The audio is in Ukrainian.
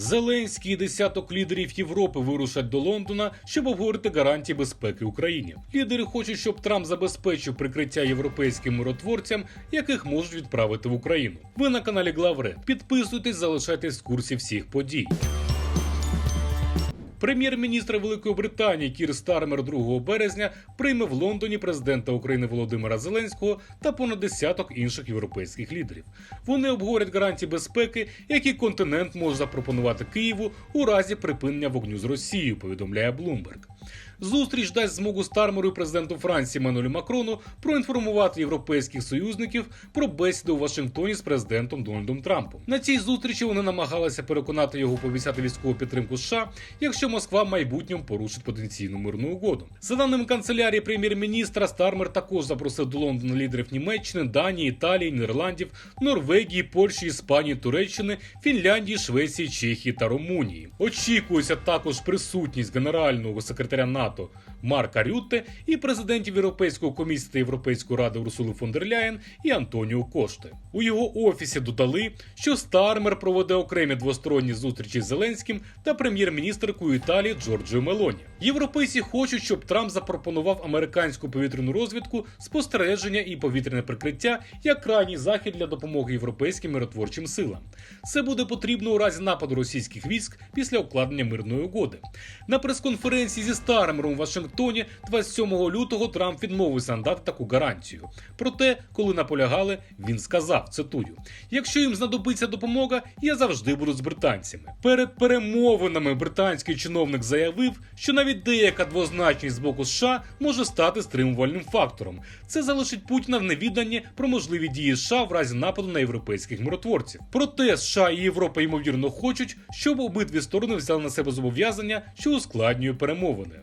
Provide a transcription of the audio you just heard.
Зеленський і десяток лідерів Європи вирушать до Лондона, щоб обговорити гарантії безпеки Україні. Лідери хочуть, щоб Трамп забезпечив прикриття європейським миротворцям, яких можуть відправити в Україну. Ви на каналі Главре. Підписуйтесь, залишайтесь в курсі всіх подій. Прем'єр-міністр Великої Британії Кір Стармер 2 березня прийме в Лондоні президента України Володимира Зеленського та понад десяток інших європейських лідерів. Вони обговорять гарантії безпеки, які континент може запропонувати Києву у разі припинення вогню з Росією. Повідомляє Bloomberg. Зустріч дасть змогу Стармеру і президенту Франції Мануелю Макрону проінформувати європейських союзників про бесіду у Вашингтоні з президентом Дональдом Трампом. На цій зустрічі вони намагалися переконати його пообіцяти військову підтримку США, якщо Москва в майбутньому порушить потенційну мирну угоду. За даними канцелярії прем'єр-міністра, Стармер також запросив до Лондона лідерів Німеччини, Данії, Італії, Нідерландів, Норвегії, Польщі, Іспанії, Туреччини, Фінляндії, Швеції, Чехії та Румунії. Очікується також присутність генерального секретаря НАТО Марка Рютте і президентів Європейської комісії та Європейської ради Урсули фон дер Ляєн і Антоніо Кошти. У його офісі додали, що Стармер проведе окремі двосторонні зустрічі з Зеленським та прем'єр-міністркою Італії Джорджою Мелоні. Європейці хочуть, щоб Трамп запропонував американську повітряну розвідку, спостереження і повітряне прикриття як крайній захід для допомоги європейським миротворчим силам. Це буде потрібно у разі нападу російських військ після укладення мирної угоди. На прес-конференції зі Стармером у Вашингтоні 27 лютого Трамп відмовився надати таку гарантію. Проте, коли наполягали, він сказав: цитую: якщо їм знадобиться допомога, я завжди буду з британцями. Перед перемовинами британський чиновник заявив, що навіть деяка двозначність з боку США може стати стримувальним фактором. Це залишить Путіна в невіданні про можливі дії США в разі нападу на європейських миротворців. Проте США і Європа ймовірно хочуть, щоб обидві сторони взяли на себе зобов'язання, що ускладнює перемовини.